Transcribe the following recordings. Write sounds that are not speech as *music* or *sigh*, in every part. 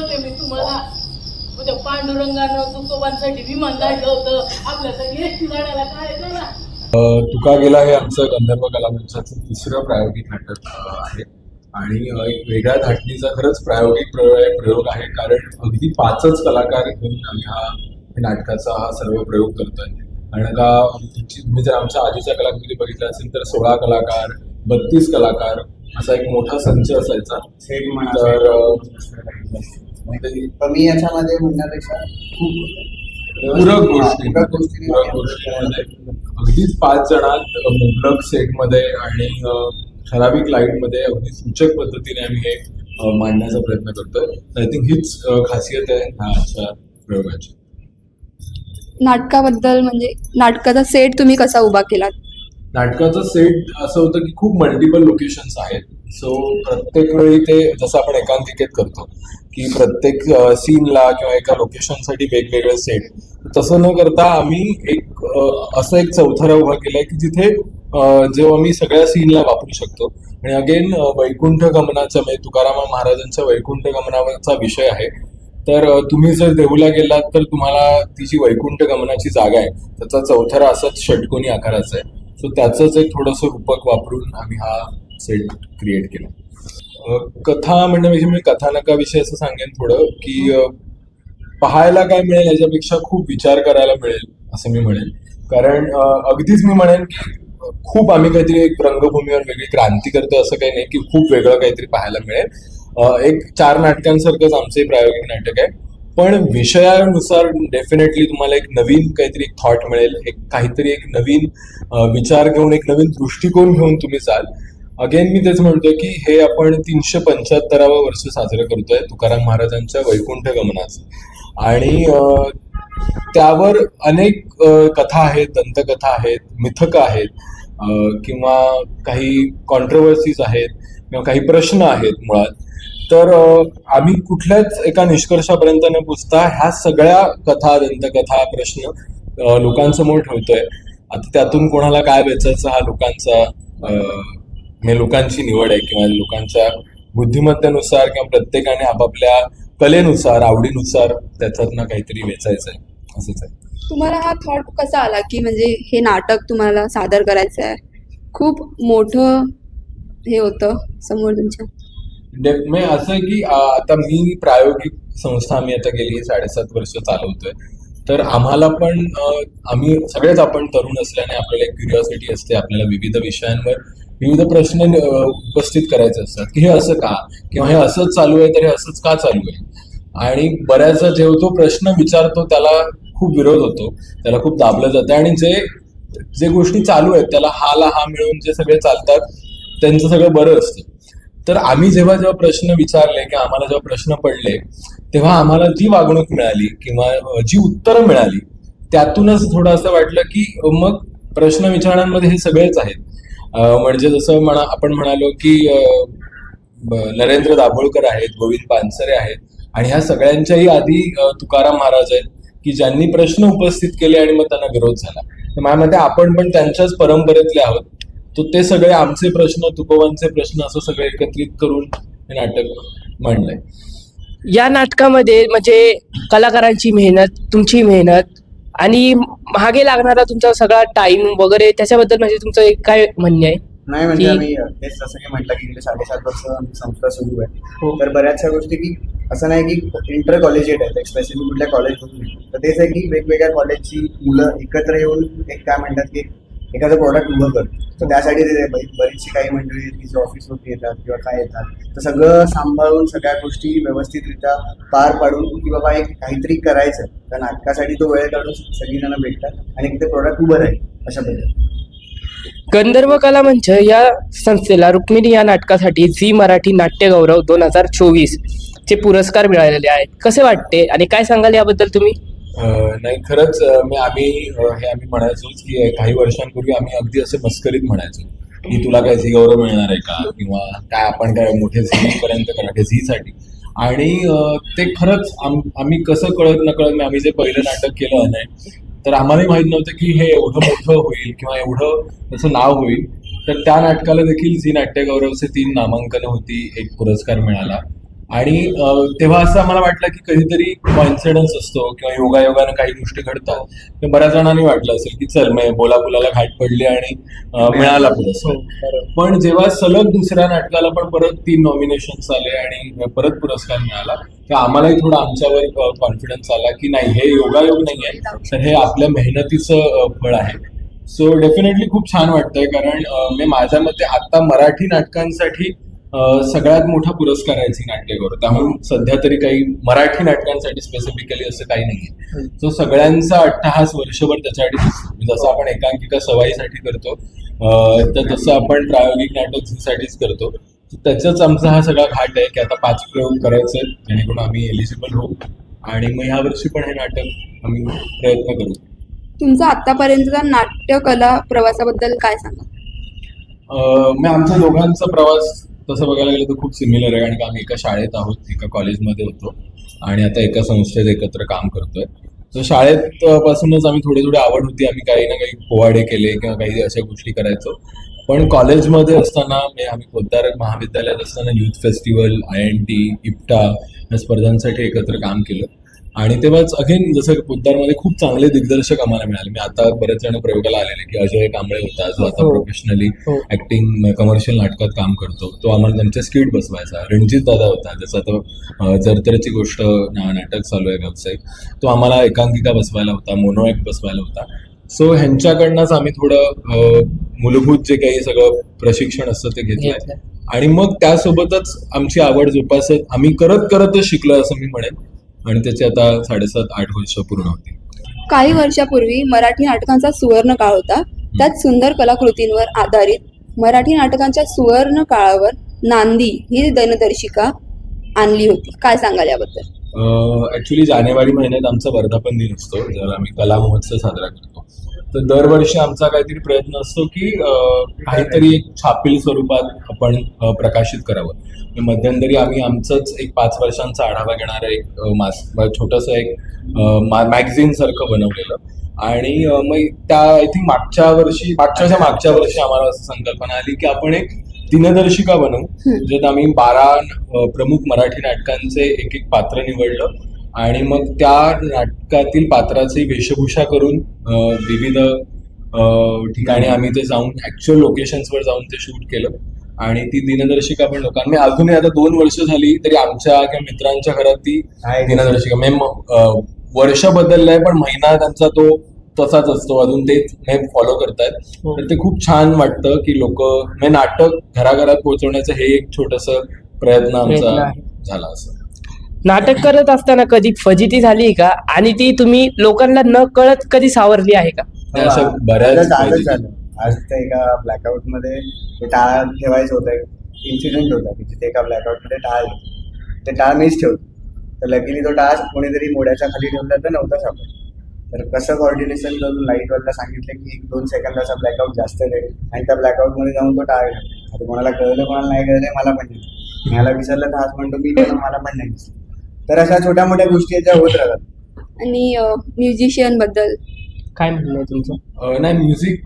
ठेवायचा मी तुम्हाला उद्या पांडुरंगानं तुकोबांसाठी विमान काढलं होतं. आपल्यासाठी एसटी गाड्याला काय झालं तुका गेला हे आमचं गंधर्व कलामंचाचं तिसरं प्रायोगिक नाटक आहे. आणि एक वेगळ्या धाटणीचा खरंच प्रायोगिक प्रयोग आहे. कारण अगदी पाचच कलाकार घेऊन आम्ही हा नाटकाचा हा सर्व प्रयोग करतोय. कारण का तुमची- तुम्ही म्हणजे जर आमच्या आधीच्या कलाकृती बघितल्या असेल तर सोळा कलाकार बत्तीस कलाकार असा एक मोठा संच असायचा. तर अ, म्हणजे पण मी याच्यामध्ये म्हणण्यापेक्षा खूप पूरक गोष्टी. पूरक गोष्टी पूरक गोष्टींमध्ये अगदीच पाच जणात मुबलक सेटमध्ये आणि ठराविक लाईटमध्ये अगदी सूचक पद्धतीने आम्ही हे मांडण्याचा प्रयत्न करतोय. आय थिंक हीच खासियत आहे ह्या आजच्या प्रयोगाची. नाटकाबद्दल म्हणजे नाटकाचा सेट तुम्ही कसा उभा केलात? नाटकाचं सेट असं होतं की खूप मल्टिपल लोकेशन्स आहेत. सो प्रत्येक वेळी ते जसं आपण एकांकिकेत करतो की प्रत्येक सीनला किंवा एका लोकेशनसाठी वेगवेगळे सेट तसं न करता आम्ही एक असं एक चौथरा उभा केलाय की जिथे जो जेव्हा सगळ्या सीनला वापरू शकतो. आणि अगेन वैकुंठ गमनाच्या म्हणजे तुकाराम महाराजांच्या वैकुंठ गमनाचा विषय आहे. तर तुम्ही जर देहूला गेलात तर तुम्हाला ती जी वैकुंठ गमनाची जागा आहे. त्याचा चौथरा असाच षटकोनी आकाराचा आहे. सो त्याचंच एक थोडंसं रूपक वापरून आम्ही हा सेट क्रिएट केला. कथा म्हणजे मी कथानकाविषयी असं सांगेन थोडं की पाहायला काय मिळेल याच्यापेक्षा खूप विचार करायला मिळेल असं मी म्हणेन. कारण अगदीच मी म्हणेन की खूप आम्ही काहीतरी एक रंगभूमीवर वेगळी क्रांती करतो असं काही नाही की खूप वेगळं काहीतरी पाहायला मिळेल. एक चार नाटकांसारखंच आमचं प्रायोगिक नाटक आहे. पण विषयानुसार डेफिनेटली तुम्हाला एक नवीन काहीतरी थॉट मिळेल. एक काहीतरी एक नवीन विचार घेऊन एक नवीन दृष्टिकोन घेऊन तुम्ही चाल अगेन मी तेच म्हणतोय की हे आपण तीनशे पंच्याहत्तरावं वर्ष साजरं करतोय तुकाराम महाराजांच्या वैकुंठ गमनाचं. आणि त्यावर अनेक कथा आहेत दंतकथा आहेत मिथक आहेत किंवा काही कॉन्ट्रोवर्सीज आहेत किंवा काही प्रश्न आहेत मुळात. तर आम्ही कुठल्याच एका निष्कर्षापर्यंत न पुसता ह्या सगळ्या कथा दंतकथा प्रश्न लोकांसमोर ठेवतोय. आता त्यातून कोणाला काय वेचायचं हा लोकांचा म्हणजे लोकांची निवड आहे किंवा लोकांच्या बुद्धिमत्तेनुसार किंवा प्रत्येकाने आपापल्या कलेनुसार आवडीनुसार त्याच्यातनं काहीतरी वेचायचं आहे. असंच आहे. तुम्हाला हा थॉट कसा आला की म्हणजे हे नाटक तुम्हाला सादर करायचं आहे खूप मोठं हे होतं समोर तुमच्या. डे- म्हणजे असं आहे की आता मी प्रायोगिक संस्था आम्ही आता गेली साडेसात वर्ष चालवतोय. तर आम्हाला पण आम्ही सगळेच आपण तरुण असल्याने आपल्याला एक क्युरिओसिटी असते आपल्याला विविध विषयांवर विविध प्रश्न उपस्थित करायचे असतात. की हे असं का? किंवा हे असंच चालू आहे तर हे असंच का चालू आहे? आणि बऱ्याचदा जेव्हा तो प्रश्न विचारतो त्याला खूप विरोध होतो. त्याला खूप दाबलं जातं. आणि जे जे गोष्टी चालू आहेत त्याला हाला हा मिळून जे सगळे चालतात त्यांचं सगळं बरं असतं. तर आम्ही जेव्हा जेव्हा प्रश्न विचारले किंवा आम्हाला जेव्हा प्रश्न पडले तेव्हा आम्हाला जी वागणूक मिळाली किंवा जी उत्तरं मिळाली त्यातूनच थोडं असं वाटलं की मग प्रश्न विचारण्यामध्ये हे सगळेच आहेत. म्हणजे जसं म्हणा आपण म्हणालो की नरेंद्र दाभोळकर आहेत गोविंद पानसरे आहेत आणि ह्या सगळ्यांच्याही आधी तुकाराम महाराज आहेत की ज्यांनी प्रश्न उपस्थित केले आणि मग त्यांना विरोध झाला. तर माझ्या मते आपण पण त्यांच्याच परंपरेतले आहोत. तो ते सगळे आमचे प्रश्न तुकोबांचे प्रश्न असं सगळे एकत्रित करून हे नाटक मांडलंय या नाटकामध्ये म्हणजे कलाकारांची मेहनत तुमची मेहनत आणि मागे लागणारा तुमचा सगळा टाइम वगैरे त्याच्याबद्दल म्हणजे तुमचं एक काय म्हणणे आहे? नाही म्हणजे आम्ही तेच जसं की म्हटलं की गेले साडेसात वर्ष आमची संस्था सुरू आहे. तर बऱ्याचशा गोष्टी की असं नाही की इंटर कॉलेजिएट आहेत स्पेसिफिक कुठल्या कॉलेजमधून तर तेच आहे की वेगवेगळ्या कॉलेजची मुलं एकत्र येऊन एक काय म्हणतात की एखादं प्रॉडक्ट उभं कर. तर त्यासाठी ते बरीचशी काही मंडळी आहेत की जे ऑफिसवरती येतात किंवा काय येतात तर सगळं सांभाळून सगळ्या गोष्टी व्यवस्थितरित्या पार पाडून की बाबा एक काहीतरी करायचं. त्या नाटकासाठी तो वेळ काढून सगळीजणं भेटतात आणि ते प्रॉडक्ट उभं राहील अशा पद्धतीने. गंधर्व कला मंच या संस्थेला रुक्मिणी या नाटकासाठी झी मराठी नाट्य गौरव दोन हजार चोवीस चे पुरस्कार मिळालेले आहेत. कसे वाटते आणि काय सांगाल याबद्दल तुम्ही? नाही खरंच मी आम्ही हे आम्ही म्हणायचोच की काही वर्षांपूर्वी आम्ही अगदी असे मस्करीत म्हणायचो की तुला काय झी गौरव मिळणार आहे का? किंवा काय आपण काय मोठे झी पर्यंत करणार झीसाठी? आणि ते खरंच आम- आम्ही कसं कळत नकळत आम्ही जे पहिलं नाटक केलं नाही तर आम्हालाही माहीत नव्हतं की हे एवढं मोठं होईल किंवा एवढं त्याचं नाव होईल. तर त्या नाटकाला देखील झी नाट्य गौरवचे तीन नामांकनं होती एक पुरस्कार मिळाला. आणि तेव्हा असं आम्हाला वाटलं की कधीतरी कॉन्फिडन्स असतो किंवा योगायोगानं काही गोष्टी घडतात. तर बऱ्याच जणांनी वाटलं असेल की चल मग बोला बोलाला घाट पडली आणि अं, मिळाला पुरस्कार पण जेव्हा सलग दुसऱ्या नाटकाला पण परत तीन नॉमिनेशन्स आले आणि परत पुरस्कार मिळाला तेव्हा आम्हालाही थोडा आमच्यावर कॉन्फिडन्स आला की नाही हे योगायोग नाही आहे तर हे आपल्या मेहनतीचं फळ आहे. सो डेफिनेटली खूप छान वाटतंय कारण मी माझ्या मते आता मराठी नाटकांसाठी सगळ्यात मोठा पुरस्कार आहे झी नाट्यगौरव. त्याहून सध्या तरी काही मराठी नाटकांसाठी स्पेसिफिकली असं काही नाहीये. सो सगळ्यांचा अट्टहास वर्षभर त्याच्यासाठी. म्हणजे जसं आपण एकांकिका सवाईसाठी करतो तर तसं आपण प्रायोगिक नाटक झीसाठीच करतो. त्याचाच आमचा हा सगळा घाट आहे की आता पाच प्रयोग करायचे जेणेकरून आम्ही एलिजिबल होऊ. आणि मग ह्या वर्षी पण हे नाटक आम्ही प्रयत्न करू. तुमचा आतापर्यंतचा नाट्यकला प्रवासाबद्दल काय सांगा अं, मी आमच्या दोघांचा प्रवास तसं बघायला गेलं तर खूप सिमिलर आहे कारण की आम्ही एका शाळेत आहोत एका कॉलेजमध्ये होतो आणि आता एका संस्थेत एकत्र काम करतोय. तर शाळेत पासूनच आम्ही थोडी थोडी आवड होती आम्ही काही ना काही पोवाडे केले किंवा काही अशा गोष्टी करायचो. पण कॉलेजमध्ये असताना म्हणजे आम्ही पोद्दार महाविद्यालयात असताना youth festival I N T IPTA या स्पर्धांसाठी एकत्र काम केलं. आणि तेव्हाच अगेन जसं पोद्दारमध्ये खूप चांगले दिग्दर्शक आम्हाला मिळाले. मी आता बरेच जण प्रयोगाला आलेले की अजय कांबळे होता जो आता. प्रोफेशनली. ऍक्टिंग कमर्शियल नाटकात काम करतो. तो आम्हाला त्यांच्या स्किट बसवायचा. रणजित दादा होता ज्याचा तो अं, जरतरची गोष्ट नाटक चालू आहे व्यावसायिक तो आम्हाला एकांकिका बसवायला होता मोनो ऍक्ट बसवायला होता. सो ह्यांच्याकडनंच आम्ही थोडं मूलभूत जे काही सगळं प्रशिक्षण असतं ते घेतलंय. आणि मग त्यासोबतच आमची आवड जोपासत आम्ही करत करतच शिकलो असं मी म्हणेन. आणि त्याचे आता साडेसात आठ वर्ष पूर्ण होती. काही वर्षापूर्वी मराठी नाटकांचा सुवर्ण काळ होता. त्यात सुंदर कलाकृतींवर आधारित मराठी नाटकांच्या सुवर्ण काळावर नांदी ही दिनदर्शिका आणली होती. काय सांगाल याबद्दल? ऍक्च्युली जानेवारी महिन्यात आमचा वर्धापन दिन असतो. ज्याला आम्ही कला महोत्सव साजरा करतो. तर दरवर्षी आमचा काहीतरी प्रयत्न असतो की काहीतरी एक छापील स्वरूपात आपण प्रकाशित करावं. म्हणजे मध्यंतरी आम्ही आमचंच एक पाच वर्षांचा आढावा घेणारं एक मास छोटंसं एक मॅगझिन सारखं बनवलेलं. आणि मग त्या आय थिंक मागच्या वर्षी मागच्याच्या मागच्या वर्षी आम्हाला असं संकल्पना आली की आपण एक दिनदर्शिका बनवू. ज्यात आम्ही बारा प्रमुख मराठी नाटकांचे एक एक पात्र निवडलं. आणि मग त्या नाटकातील पात्राची वेशभूषा करून विविध ठिकाणी आम्ही ते जाऊन ऍक्च्युअल लोकेशन्सवर जाऊन ते शूट केलं आणि ती दिनदर्शिका पण लोकांनी आजूनही आता दोन वर्ष झाली तरी आमच्या किंवा मित्रांच्या घरात ती. दिनदर्शिका म्हणजे वर्ष बदललंय पण महिना त्यांचा तो तसाच असतो अजून तेच फॉलो करतायत हो. तर ते खूप छान वाटतं की लोक म्हणजे नाटक घराघरात पोहोचवण्याचं हे एक छोटस प्रयत्न आमचा. झाला असं नाटक करत असताना कधी फजिती झाली का आणि ती तुम्ही लोकांना न कळत कधी सावरली आहे का बऱ्याच आजच-. झालं आज तर एका ब्लॅकआउटमध्ये ते टाळ ठेवायचं होतं इन्सिडेंट होता की तिथे एका ब्लॅकआउटमध्ये टाळ होतं. ते टाळ मीच ठेवतो तर लकीली तो टाळ कोणीतरी मोड्याच्या खाली ठेवला तर नव्हता सापडला तर कसं कॉर्डिनेशन करून लाईटवाला सांगितलं की एक दोन सेकंदाचा ब्लॅकआउट जास्त आहे आणि त्या blackout मध्ये जाऊन तो टाळ ठेवला. आता कोणाला कळलं कोणाला नाही कळलं मला पण नाही मला विसरलं तर आज म्हणतो मी पण मला पण नाही दिसलं. तर अशा छोट्या मोठ्या गोष्टी ज्या होत राहतात. आणि म्युझिशियनबद्दल. काय म्हणणं आहे तुमचं? अं, नाही म्युझिक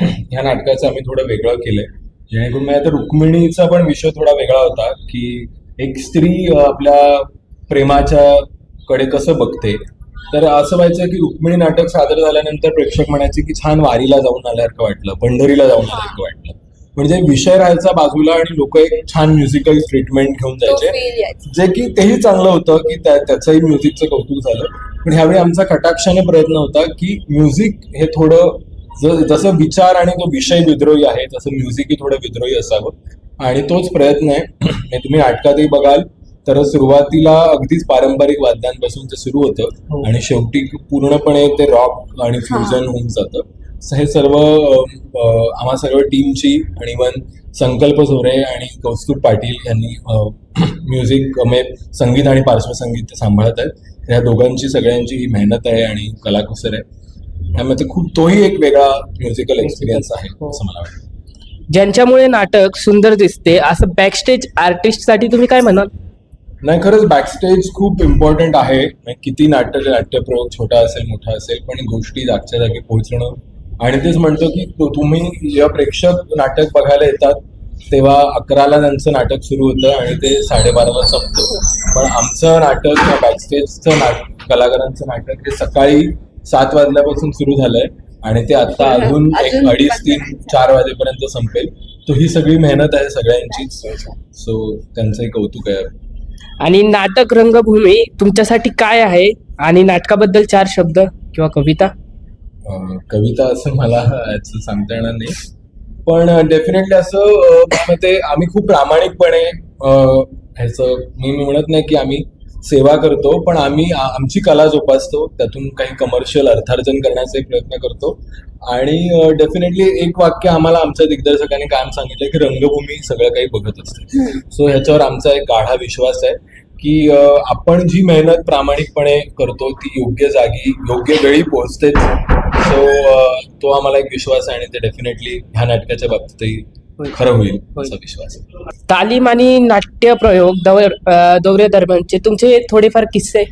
ह्या नाटकाचं आम्ही थोडं वेगळं केलंय. जेणेकरून म्हणजे आता रुक्मिणीचा पण विषय थोडा वेगळा होता की एक स्त्री अं, आपल्या प्रेमाच्या कडे कसं बघते. तर असं व्हायचं की रुक्मिणी नाटक सादर झाल्यानंतर प्रेक्षक म्हणायचे की छान वारीला जाऊन आल्यासारखं वाटलं पंढरीला जाऊन आल्यासारखं वाटलं. म्हणजे विषय राहायचा बाजूला आणि लोक एक छान म्युझिकल ट्रीटमेंट घेऊन जायचे. जे की तेही चांगलं होतं की त्या- त्याचंही म्युझिकचं कौतुक झालं. पण ह्यावेळी आमचा कटाक्षाने प्रयत्न होता की म्युझिक हे थोडं ज- जसं विचार आणि तो विषय विद्रोही आहे तसं म्युझिकही थोडं विद्रोही असावं. आणि तोच प्रयत्न आहे. तुम्ही नाटकातही बघाल. तर सुरुवातीला अगदीच पारंपरिक वाद्यांपासून ते सुरू हो. होतं आणि शेवटी पूर्णपणे ते रॉक आणि फ्युजन होऊन जातं. हे सर्व आम्हा सर्व टीमची आणि इवन संकल्प झोरे आणि कौस्तुभ पाटील यांनी *clears throat* म्युझिक म्हणजे संगीत आणि पार्श्वसंगीत सांभाळत आहेत. या दोघांची सगळ्यांची ही मेहनत आहे आणि कलाकुसर आहे. त्यामुळे ते खूप तोही एक वेगळा म्युझिकल एक्सपिरियन्स आहे हो. असं मला वाटतं. ज्यांच्यामुळे नाटक सुंदर दिसते असं बॅकस्टेज आर्टिस्टसाठी तुम्ही काय म्हणाल? नाही खरंच बॅकस्टेज खूप इम्पॉर्टंट आहे. किती नाट्य नाट्यप्रयोग छोटा असेल मोठा असेल पण गोष्टी जागच्या जागी पोहोचणं आणि तेच म्हणतो की तुम्ही जेव्हा प्रेक्षक नाटक बघायला येतात तेव्हा अकराला त्यांचं नाटक सुरू होतं आणि ते साडेबाराला संपतं. पण आमचं नाटक किंवा बॅकस्टेजचं नाटक कलाकारांचं नाटक हे सकाळी सात वाजल्यापासून सुरू झालंय आणि ते आता अजून एक अडीच तीन चार वाजेपर्यंत संपेल. तो ही सगळी मेहनत आहे सगळ्यांचीच सो त्यांचंही कौतुक आहे. आणि नाटक रंगभूमी तुमच्यासाठी काय आहे? आणि नाटकाबद्दल चार शब्द किंवा कविता? कविता असं मला याचं सांगता येणार नाही. पण डेफिनेटली असं ते आम्ही खूप प्रामाणिकपणे ह्याचं मी म्हणत नाही की आम्ही सेवा करतो पण आम्ही आमची कला जोपासतो त्यातून काही कमर्शियल अर्थार्जन करण्याचा एक प्रयत्न करतो. आणि डेफिनेटली एक वाक्य आम्हाला आमच्या दिग्दर्शकाने कायम सांगितलं की रंगभूमी सगळं काही बघत असते. सो ह्याच्यावर आमचा एक गाढा विश्वास आहे की आपण जी मेहनत प्रामाणिकपणे करतो ती योग्य जागी योग्य वेळी पोहोचतेच. सो तो आम्हाला एक विश्वास आहे आणि ते डेफिनेटली ह्या नाटकाच्या बाबतीतही खरं होईल असा विश्वास आहे. तालीम आणि नाट्य प्रयोग दौर अं, दरम्यानचे तुमचे थोडेफार किस्से?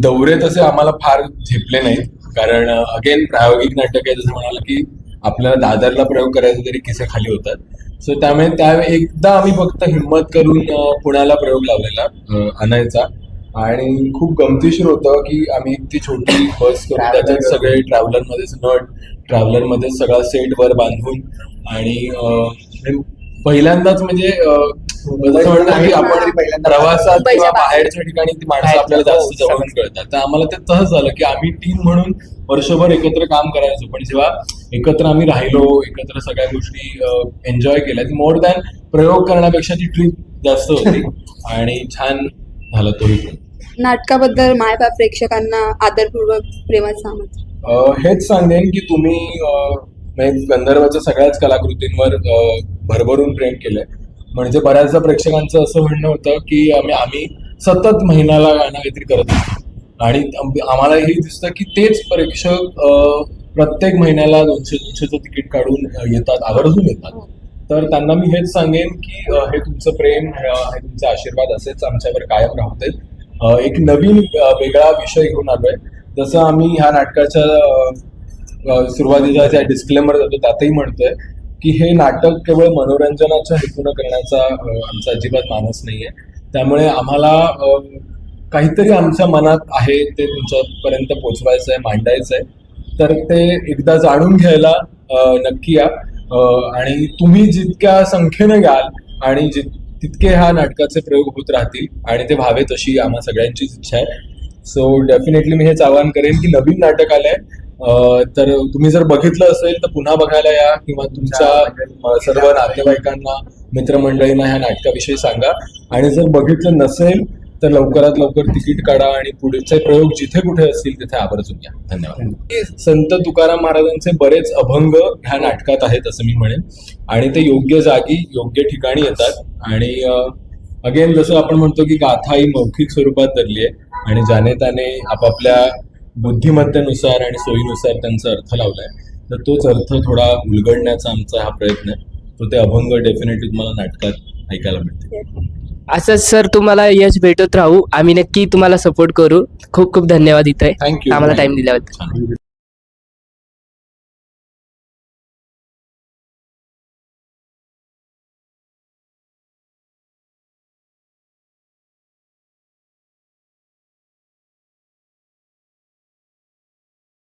दौरे तसे आम्हाला फार झेपले नाहीत. कारण अगेन प्रायोगिक नाटक आहे जसं म्हणाला की आपल्याला दादरला प्रयोग करायचे तरी किसे खाली होतात. सो त्यामुळे त्यावेळी एकदा आम्ही फक्त हिंमत करून अं, पुण्याला प्रयोग लावलेला अं, आणायचा. आणि खूप गमतीशीर होतं की आम्ही ती छोटी बस करून त्याच्यात सगळे ट्रॅव्हलर मध्येच नट ट्रॅव्हलरमध्ये सगळा सेट वर बांधून आणि म्हणजे पहिल्यांदाच म्हणजे की आपण प्रवासात किंवा बाहेरच्या ठिकाणी ती माणसं आपल्याला जास्त जवळून कळतात. तर आम्हाला ते तसंच झालं की आम्ही टीम म्हणून वर्षभर एकत्र काम करायचो. पण जेव्हा एकत्र आम्ही राहिलो एकत्र सगळ्या गोष्टी एन्जॉय केल्या मोर दॅन प्रयोग करण्यापेक्षा ती ट्रिप जास्त होती. आणि छान झाला तोही. नाटकाबद्दल मायबाप प्रेक्षकांना आदरपूर्वक प्रेमात सांगत अं, हेच सांगेन की तुम्ही अं, म्हणजे गंधर्वाच्या सगळ्याच कलाकृतींवर अं, भरभरून प्रेम केलंय. म्हणजे बऱ्याचदा प्रेक्षकांचं असं म्हणणं होतं की आम्ही आम्ही सतत महिन्याला गाणं काहीतरी करत असतो आणि आम- आम्हाला हे दिसतं की तेच प्रेक्षक अं, प्रत्येक महिन्याला दोनशे दोनशेचं तिकीट काढून अं, येतात आवर्जून येतात. तर त्यांना मी हेच सांगेन की अं, हे तुमचं प्रेम हे हे तुमचे आशीर्वाद असेच आमच्यावर कायम राहू एक नवीन वेगळा विषय घेऊन आलोय. जसं आम्ही ह्या नाटकाच्या अं, सुरुवातीला ज्या डिस्क्लेमर जातो त्यातही म्हणतोय की हे नाटक केवळ मनोरंजनाच्या हेतून करण्याचा आमचा अजिबात मानस नाहीये. त्यामुळे आम्हाला काहीतरी आमच्या मनात आहे ते तुमच्यापर्यंत पोचवायचं आहे मांडायचं आहे तर ते एकदा जाणून घ्यायला नक्की या. आणि तुम्ही जितक्या संख्येनं याल आणि जित तितके ह्या नाटकाचे प्रयोग होत राहतील आणि ते व्हावेत अशी आम्हा सगळ्यांचीच इच्छा आहे. सो डेफिनेटली मी हेच आवाहन करेन की नवीन नाटक आलंय. तर तुम्ही जर बघितलं असेल तर पुन्हा बघायला या किंवा तुमच्या सर्व नातेवाईकांना मित्रमंडळींना ह्या नाटकाविषयी सांगा. आणि जर बघितलं नसेल तर लवकरात लवकर तिकीट काढा आणि पुढचे प्रयोग जिथे कुठे असतील तिथे आवर्जून या धन्यवाद. संत तुकाराम महाराजांचे बरेच अभंग ह्या नाटकात आहेत असं मी म्हणेन. आणि ते योग्य जागी योग्य ठिकाणी येतात. आणि अगेन जसं आपण म्हणतो की गाथा ही मौखिक स्वरूपात धरली आहे आणि ज्याने त्याने आपापल्या बुद्धिमत्तेनुसार आणि सोयीनुसार त्यांचा अर्थ लावलाय तर तोच अर्थ थोडा उलगडण्याचा आमचा हा प्रयत्न आहे. तो ते अभंग डेफिनेटली तुम्हाला नाटकात ऐकायला मिळते असंच सर तुम्हाला यश भेटत राहू. आम्ही नक्की तुम्हाला सपोर्ट करू. खूप खूप धन्यवाद इथे. थँक्यू आम्हाला टाइम दिल्याबद्दल.